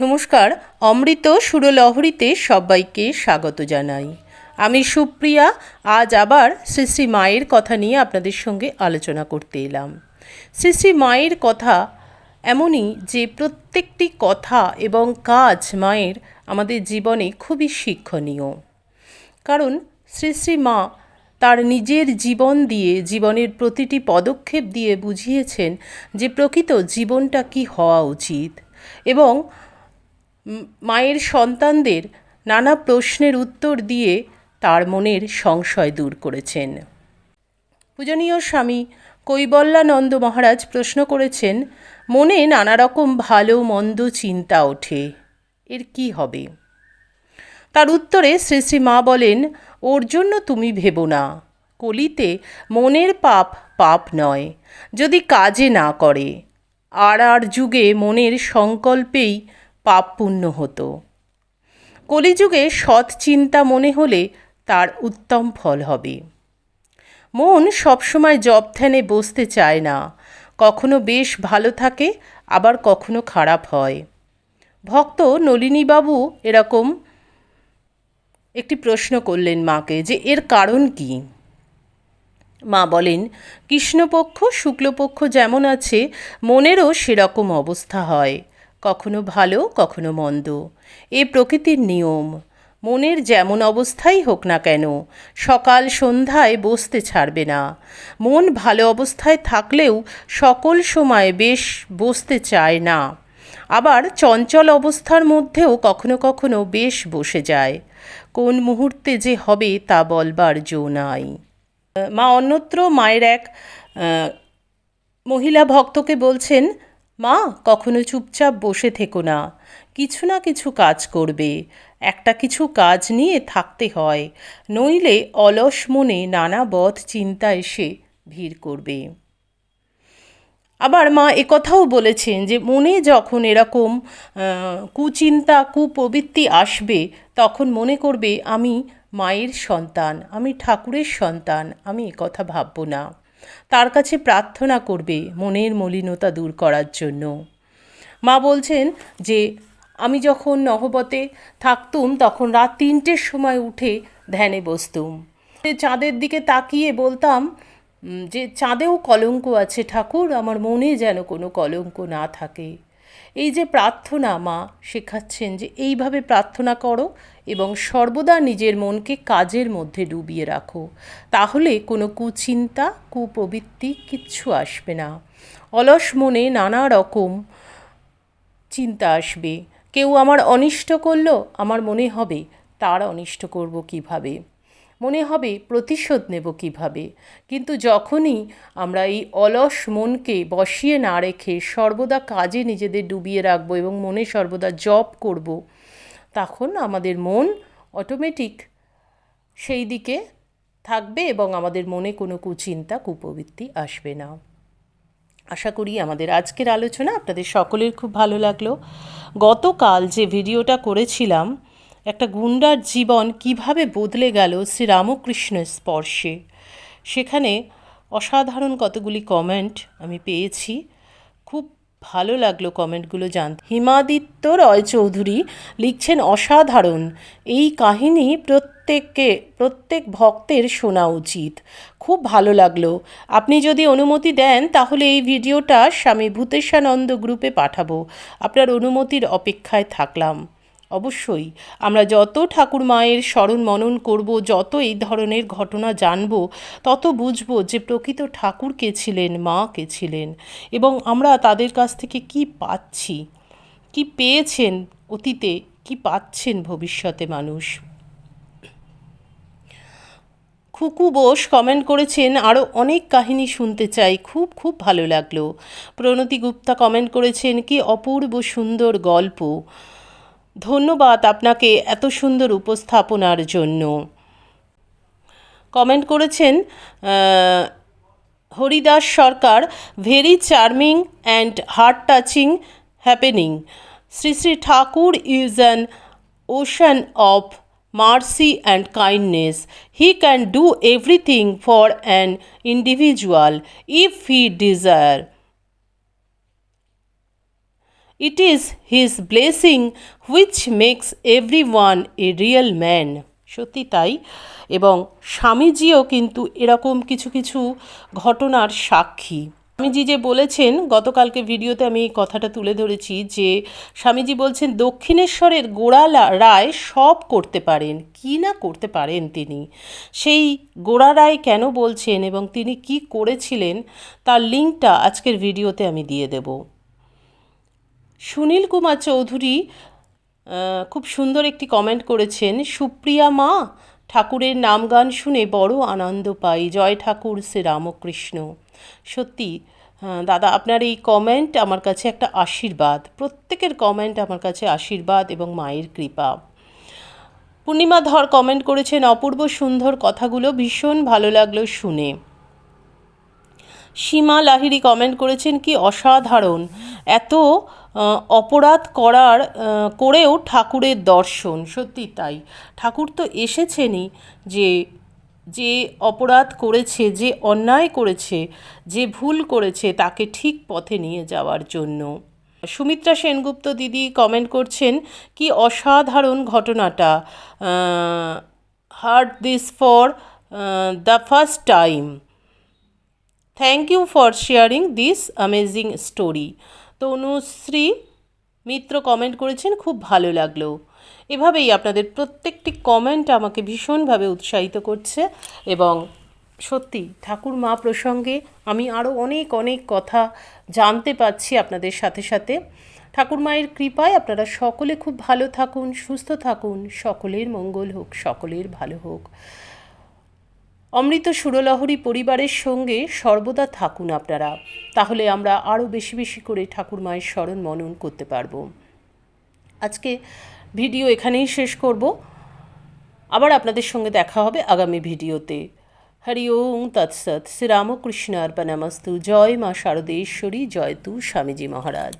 নমস্কার, অমৃত সুরলহরীতে সবাইকে স্বাগত জানাই। আমি সুপ্রিয়া, আজ আবার শ্রী শ্রী মায়ের কথা নিয়ে আপনাদের সঙ্গে আলোচনা করতে এলাম। শ্রী শ্রী মায়ের কথা এমনই যে প্রত্যেকটি কথা এবং কাজ মায়ের আমাদের জীবনে খুবই শিক্ষণীয়। কারণ শ্রী শ্রী মা তার নিজের জীবন দিয়ে, জীবনের প্রতিটি পদক্ষেপ দিয়ে বুঝিয়েছেন যে প্রকৃত জীবনটা কি হওয়া উচিত। এবং মায়ের সন্তানদের নানা প্রশ্নের উত্তর দিয়ে তার মনের সংশয় দূর করেছেন। পূজনীয় স্বামী কৈবল্যানন্দ মহারাজ প্রশ্ন করেছেন, মনে নানা রকম ভালো মন্দ চিন্তা ওঠে, এর কি হবে? তার উত্তরে শ্রী শ্রী মা বলেন ওর জন্য তুমি ভেবো না। কলিতে মনের পাপ পাপ নয়, যদি কাজে না করে। আর আর যুগে মনের সংকল্পেই পাপ পুণ্য হতো কলিযুগে সৎ চিন্তা মনে হলে তার উত্তম ফল হবে। মন সবসময় জব ধ্যানে বসতে চায় না। কখনো বেশ ভালো থাকে, আবার কখনো খারাপ হয়। ভক্ত নলিনীবাবু এরকম একটি প্রশ্ন করলেন মাকে যে, এর কারণ কি? মা বলেন, কৃষ্ণপক্ষ, শুক্লপক্ষ যেমন আছে, মনেরও সেরকম অবস্থা হয়। কখনো ভালো, কখনো মন্দ। এ প্রকৃতির নিয়ম। মনের যেমন অবস্থাই হোক না কেন, সকাল সন্ধ্যায় বসতে ছাড়বে না। মন ভালো অবস্থায় থাকলেও সকল সময় বেশ বসতে চায় না। আবার চঞ্চল অবস্থার মধ্যেও কখনো কখনো বেশ বসে যায়। কোন মুহূর্তে যে হবে তা বলবার জো নাই। মা অন্যত্র মায়ের এক মহিলা ভক্তকে বলছেন, মা, কখনো চুপচাপ বসে থেকো না। কিছু না কিছু কাজ করবে। একটা কিছু কাজ নিয়ে থাকতে হয়। নইলে অলস মনে নানা বধ চিন্তা এসে ভিড় করবে। আবার মা একথাও বলেছেন যে, মনে যখন এরকম কুচিন্তা, কুপ্রবৃত্তি আসবে, তখন মনে করবে, আমি মায়ের সন্তান, আমি ঠাকুরের সন্তান, আমি একথা ভাববো না। তার কাছে প্রার্থনা করবে মনের মলিনতা দূর করার জন্য। মা বলছেন যে, আমি যখন নহবতে থাকতুম, তখন রাত তিনটের সময় উঠে ধ্যানে বসতুম। চাঁদের দিকে তাকিয়ে বলতাম যে চাঁদেও কলঙ্ক আছে ঠাকুর, আমার মনে যেন কোনো কলঙ্ক না থাকে। এই যে প্রার্থনা মা শেখাচ্ছেন যে এইভাবে প্রার্থনা করো এবং সর্বদা নিজের মনকে কাজের মধ্যে ডুবিয়ে রাখো। তাহলে কোনো কুচিন্তা, কুপ্রবৃত্তি কিচ্ছু আসবে না। অলস মনে নানা রকম চিন্তা আসবে। কেউ আমার অনিষ্ট করল, আমার মনে হবে তার অনিষ্ট করব কীভাবে? মনে হবে প্রতিশোধ নেব কীভাবে। কিন্তু যখনই আমরা এই অলস মনকে বসিয়ে না রেখে সর্বদা কাজে নিজেদের ডুবিয়ে রাখব এবং মনে সর্বদা জপ করব, তখন আমাদের মন অটোমেটিক সেই দিকে থাকবে এবং আমাদের মনে কোনো কুচিন্তা কুপ্রবৃত্তি আসবে না। আশা করি আমাদের আজকের আলোচনা আপনাদের সকলের খুব ভালো লাগল। গতকাল যে ভিডিওটা করেছিলাম একটা গুন্ডার জীবন কীভাবে বদলে গেল শ্রী রামকৃষ্ণের স্পর্শে? সেখানে অসাধারণ কতগুলি কমেন্ট আমি পেয়েছি। খুব ভালো লাগল কমেন্টগুলো জানতে। হিমাদিত্য রয় চৌধুরী লিখছেন, অসাধারণ। এই কাহিনী প্রত্যেককে, প্রত্যেক ভক্তের শোনা উচিত। খুব ভালো লাগল। আপনি যদি অনুমতি দেন, তাহলে এই ভিডিওটা স্বামী ভূতেশানন্দ গ্রুপে পাঠাবো। আপনার অনুমতির অপেক্ষায় থাকলাম। অবশ্যই। আমরা যত ঠাকুর মায়ের স্মরণ মনন করব, যত এই ধরনের ঘটনা জানব, তত বুঝব যে প্রকৃত ঠাকুর কে ছিলেন, মা কে ছিলেন এবং আমরা তাদের কাছ থেকে কি পাচ্ছি, কি পেয়েছেন অতীতে, কি পাচ্ছেন ভবিষ্যতে মানুষ। খুকু বোস কমেন্ট করেছেন আরও অনেক কাহিনী শুনতে চাই, খুব খুব ভালো লাগল। প্রণতি গুপ্তা কমেন্ট করেছেন, কি অপূর্ব সুন্দর গল্প। ধন্যবাদ আপনাকে এত সুন্দর উপস্থাপনার জন্য। কমেন্ট করেছেন Haridas Sarkar very charming and heart touching happening Shri Shri Thakur is an ocean of mercy and kindness he can do everything for an individual if he desire. It is his blessing which makes everyone a real man. সত্যি তাই। এবং স্বামীজিও কিন্তু এরকম কিছু কিছু ঘটনার সাক্ষী। স্বামীজি যে বলেছেন, গতকালকে ভিডিওতে আমি এই কথাটা তুলে ধরেছি যে স্বামীজি বলছেন, দক্ষিণেশ্বরের গোড়া লা- রায় সব করতে পারেন। কি না করতে পারেন তিনি? সেই গোড়া রায় কেন বলছেন এবং তিনি কি করেছিলেন, তার লিঙ্কটা আজকের ভিডিওতে আমি দিয়ে দেবো। সুনীল কুমার চৌধুরী খুব সুন্দর একটি কমেন্ট করেছেন, সুপ্রিয়া মা, ঠাকুরের নাম গান শুনে বড় আনন্দ পাই। জয় ঠাকুর, শ্রী রামকৃষ্ণ। সত্যি দাদা, আপনার এই কমেন্ট আমার কাছে একটা আশীর্বাদ। প্রত্যেকের কমেন্ট আমার কাছে আশীর্বাদ এবং মায়ের কৃপা। পূর্ণিমা ধর কমেন্ট করেছেন, অপূর্ব সুন্দর কথাগুলো ভীষণ ভালো লাগল শুনে। সীমা লাহিড়ি কমেন্ট করেছেন, কি অসাধারণ। এত অপরাধ করার করেও ঠাকুরের দর্শন। সত্যি তাই। ঠাকুর তো এসেছেনই যে যে অপরাধ করেছে, যে অন্যায় করেছে, যে ভুল করেছে, তাকে ঠিক পথে নিয়ে যাওয়ার জন্য। সুমিত্রা সেনগুপ্ত দিদি কমেন্ট করছেন, কি অসাধারণ ঘটনাটা। Heard this for the first time thank you for sharing this amazing story Tanushree Mitra comment করেছেন, খুব ভালো লাগল। এভাবেই আপনাদের প্রত্যেকটি কমেন্ট আমাকে ভীষণভাবে উৎসাহিত করছে এবং সত্যি ঠাকুর মা প্রসঙ্গে আমি আরও অনেক অনেক কথা জানতে পারছি আপনাদের সাথে সাথে। ঠাকুর মায়ের কৃপায় আপনারা সকলে খুব ভালো থাকুন, সুস্থ থাকুন, সকলের মঙ্গল হোক, সকলের ভালো হোক। অমৃত সুরলহরী পরিবারের সঙ্গে সর্বদা থাকুন আপনারা। তাহলে আমরা আরও বেশি বেশি করে ঠাকুর মায়ের স্মরণ মনন করতে পারব। আজকে ভিডিও এখানেই শেষ করব। আবার আপনাদের সঙ্গে দেখা হবে আগামী ভিডিওতে। হরি ওম তৎসৎ। শ্রীরামকৃষ্ণ অর্পণামস্তু জয় মা শারদেশ্বরী। জয় তু স্বামীজি মহারাজ।